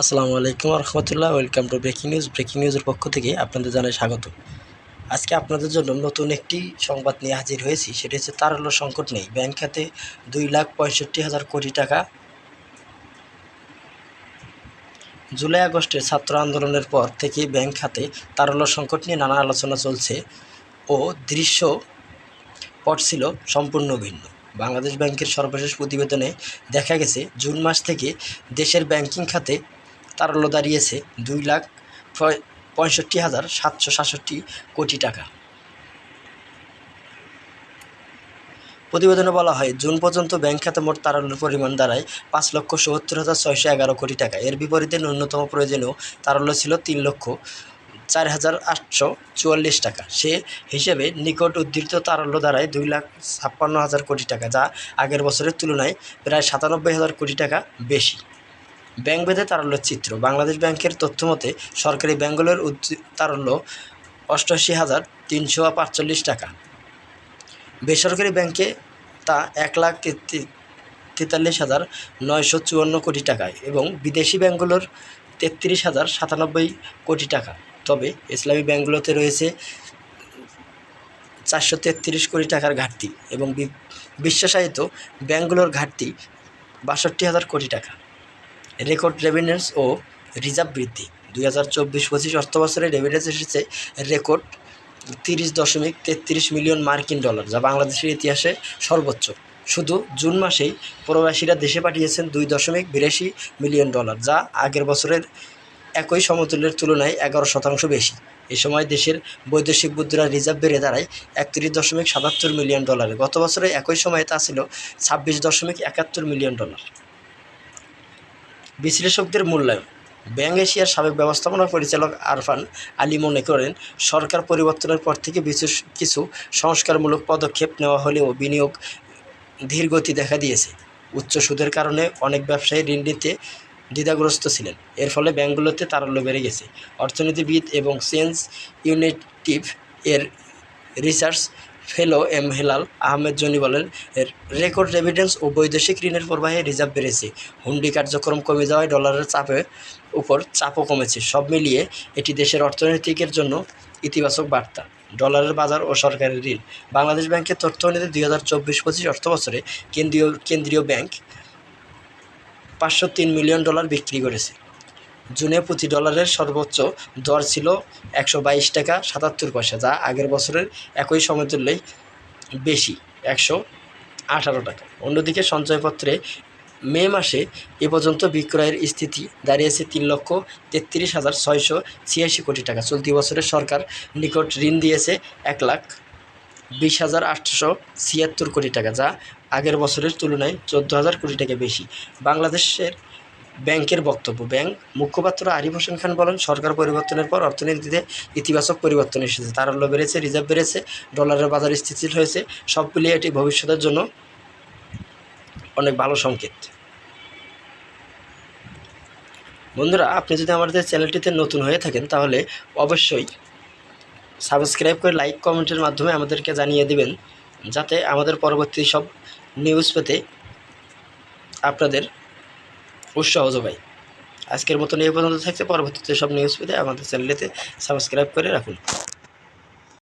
আসসালামু আলাইকুম রহমতুল্লাহ, welcome to breaking news. Breaking নিউজের পক্ষ থেকে আপনাদের জানাই স্বাগত। আজকে আপনাদের জন্য নতুন একটি সংবাদ নিয়ে হাজির হয়েছি। সেটি হচ্ছে তার তারল্য সংকট নেই ব্যাংক খাতে দুই লাখ পঁয়ষট্টি হাজার কোটি টাকা। জুলাই আগস্টের ছাত্র আন্দোলনের পর থেকে ব্যাংক খাতে তারল্য সংকট নিয়ে নানা আলোচনা চলছে ও দৃশ্য পট ছিল সম্পূর্ণ ভিন্ন। বাংলাদেশ ব্যাংকের সর্বশেষ প্রতিবেদনে দেখা গেছে, জুন মাস থেকে দেশের ব্যাংকিং খাতে তারল্য দাঁড়িয়েছে দুই লাখ পঁয়ষট্টি হাজার সাতশো সাতষট্টি কোটি টাকা। প্রতিবেদনে বলা হয়, জুন পর্যন্ত ব্যাংক খাতে মোট তারল্যের পরিমাণ দাঁড়ায় পাঁচ লক্ষ সত্তর হাজার ছয়শো এগারো কোটি টাকা। এর বিপরীতে ন্যূনতম প্রয়োজনীয় তারল্য ছিল তিন লক্ষ চার হাজার আটশো চুয়াল্লিশ টাকা। সে হিসেবে নিকট উদ্ধৃত তারল্য দাঁড়ায় দুই লাখ ছাপ্পান্ন হাজার কোটি টাকা, যা আগের বছরের তুলনায় প্রায় সাতানব্বই হাজার কোটি টাকা বেশি। ব্যাংক ভেদে তারল্যের চিত্র। বাংলাদেশ ব্যাংকের তথ্য মতে, সরকারি ব্যাংকগুলোর তারল্য অষ্টআশি হাজার তিনশো পাঁচচল্লিশ টাকা। বেসরকারি ব্যাংকে তা এক লাখ তেতাল্লিশ হাজার নয়শো চুয়ান্ন কোটি টাকায় এবং বিদেশি ব্যাংকগুলোর তেত্রিশ হাজার সাতানব্বই কোটি টাকা। তবে ইসলামী ব্যাংকগুলোতে রয়েছে চারশো তেত্রিশ কোটি টাকার ঘাটতি এবং বিশ্বাসায়িত ব্যাংকগুলোর ঘাটতি বাষট্টি হাজার কোটি টাকা। রেকর্ড রেভিনেন্স ও রিজার্ভ বৃদ্ধি। দুই হাজার চব্বিশ পঁচিশ অর্থ বছরে রেভিনেন্স এসেছে রেকর্ড তিরিশ দশমিক তেত্রিশ মিলিয়ন মার্কিন ডলার, যা বাংলাদেশের ইতিহাসে সর্বোচ্চ। শুধু জুন মাসেই প্রবাসীরা দেশে পাঠিয়েছেন দুই দশমিক বিরাশি মিলিয়ন ডলার, যা আগের বছরের একই সমতুল্যের তুলনায় এগারো শতাংশ বেশি। এ সময় দেশের বৈদেশিক মুদ্রার রিজার্ভ বেড়ে দাঁড়ায় একত্রিশ দশমিক সাতাত্তর মিলিয়ন ডলারে। গত বছরে একই সময়ে তা ছিল ছাব্বিশ দশমিক একাত্তর মিলিয়ন ডলার। বিশ্লেষকদের মূল্যায়ন। ব্যাংক এশিয়ার সাবেক ব্যবস্থাপনা পরিচালক আরফান আলী মনে করেন, সরকার পরিবর্তনের পর থেকে বিশেষ কিছু সংস্কারমূলক পদক্ষেপ নেওয়া হলেও বিনিয়োগ ধীরগতি দেখা দিয়েছে। উচ্চ সুদের কারণে অনেক ব্যবসায়ী ঋণ নিতে দ্বিধাগ্রস্ত ছিলেন। এর ফলে ব্যাংকগুলোতে তারল্য বেড়ে গেছে। অর্থনীতিবিদ এবং সেন্স ইউনিটিভ এর research fellow M Helal Ahmed Jony বলেন রেকর্ড রেভিডেন্স ও বৈদেশিক ঋণের প্রবাহে রিজার্ভ বেড়েছে। হুন্ডি কার্যক্রম কমে যাওয়ায় ডলারের চাপে উপর চাপও কমেছে। সব মিলিয়ে এটি দেশের অর্থনৈতিকের জন্য ইতিবাচক বার্তা। ডলারের বাজার ও সরকারি ঋণ। বাংলাদেশ ব্যাংকের তথ্য অনুযায়ী দুই হাজার চব্বিশ পঁচিশ অর্থ বছরে কেন্দ্রীয় কেন্দ্রীয় ব্যাংক পাঁচশো তিন মিলিয়ন ডলার বিক্রি করেছে। জুনে প্রতি ডলারের সর্বোচ্চ দর ছিল একশো বাইশ টাকা সাতাত্তর পয়সা, যা আগের বছরের একই সমতুল্যেই বেশি, একশো আঠারো টাকা। অন্যদিকে সঞ্চয়পত্রে মে মাসে এ পর্যন্ত বিক্রয়ের স্থিতি দাঁড়িয়েছে তিন লক্ষ তেত্রিশ হাজার ছয়শো ছিয়াশি কোটি টাকা। চলতি বছরে সরকার নিকট ঋণ দিয়েছে এক লাখ বিশ হাজার আটশো ছিয়াত্তর কোটি টাকা, যা আগের বছরের তুলনায় চোদ্দ হাজার কোটি টাকা বেশি। বাংলাদেশের ব্যাংকের বক্তব্য। ব্যাংক মুখপাত্র আরিফ হোসেন খান বলেন, সরকার পরিবর্তনের পর অর্থনীতিতে ইতিবাচক পরিবর্তন এসেছে। তারল্য বেড়েছে, রিজার্ভ বেড়েছে, ডলারের বাজার স্থিতিশীল হয়েছে। সব মিলিয়ে এটি ভবিষ্যতের জন্য অনেক ভালো সংকেত। বন্ধুরা, আপনি যদি আমাদের চ্যানেলটিতে নতুন হয়ে থাকেন, তাহলে অবশ্যই সাবস্ক্রাইব করে লাইক, কমেন্টের মাধ্যমে আমাদেরকে জানিয়ে দিবেন, যাতে আমাদের পরবর্তী সব নিউজ পেতে আপনাদের উৎসাহ জবাই আজকের মতন এই পর্যন্ত থাকছে। পরবর্তীতে সব নিউজ পেতে আমাদের চ্যানেলেতে সাবস্ক্রাইব করে রাখুন।